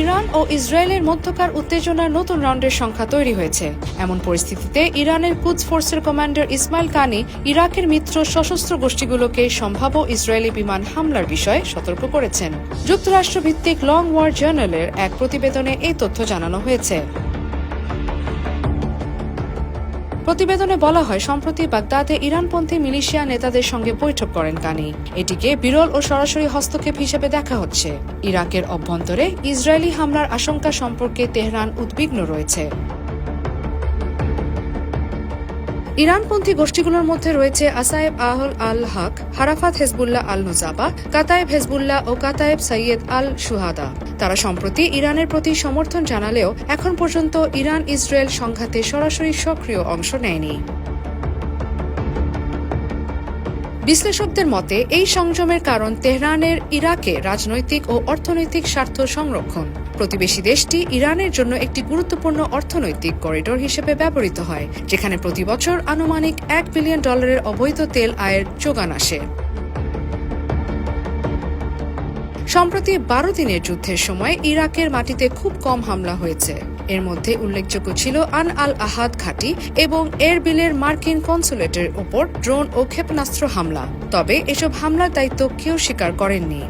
Iran ও ইসরায়েলের মধ্যকার উত্তেজনার নতুন রাউন্ডের সংখ্যা তৈরি হয়েছে। এমন পরিস্থিতিতে ইরানের কুচ ফোর্সের কমান্ডার ইসমাইল কানি ইরাকের মিত্র সশস্ত্র গোষ্ঠীগুলোকে সম্ভাব্য ইসরায়েলি বিমান হামলার বিষয়ে সতর্ক করেছেন। যুক্তরাষ্ট্রভিত্তিক লং ওয়ার জার্নালের এক প্রতিবেদনে এই তথ্য জানানো হয়েছে। প্রতিবেদনে বলা হয়, সম্প্রতি বাগদাদে ইরানপন্থী মিলিশিয়া নেতাদের সঙ্গে বৈঠক করেন কানি। এটিকে বিরল ও সরাসরি হস্তক্ষেপ হিসেবে দেখা হচ্ছে। ইরাকের অভ্যন্তরে ইসরায়েলি হামলার আশঙ্কা সম্পর্কে তেহরান উদ্বিগ্ন রয়েছে। ইরানপন্থী গোষ্ঠীগুলোর মধ্যে রয়েছে Asaib Ahl al Haq, Harakat Hezbollah al Nujaba, Kataib Hezbollah ও কাতায়েব সৈয়দ আল সুহাদা তারা সম্প্রতি ইরানের প্রতি সমর্থন জানালেও এখন পর্যন্ত ইরান ইসরায়েল সংঘাতে সরাসরি সক্রিয় অংশ নেয়নি। বিশ্লেষকদের মতে, এই সংযমের কারণ তেহরানের ইরাকে রাজনৈতিক ও অর্থনৈতিক স্বার্থ সংরক্ষণ। প্রতিবেশী দেশটি ইরানের জন্য একটি গুরুত্বপূর্ণ অর্থনৈতিক করিডোর হিসেবে ব্যবহৃত হয়, যেখানে প্রতি বছর আনুমানিক এক বিলিয়ন ডলারের অবৈধ তেল আয়ের যোগান আসে। সম্প্রতি বারো দিনের যুদ্ধের সময় ইরাকের মাটিতে খুব কম হামলা হয়েছে। এর মধ্যে উল্লেখযোগ্য ছিল আন আল আহাদ ঘাঁটি এবং এরবিলের মার্কিন কনসুলেটের ওপর ড্রোন ও ক্ষেপণাস্ত্র হামলা। তবে এসব হামলার দায়িত্ব কেউ স্বীকার করেননি।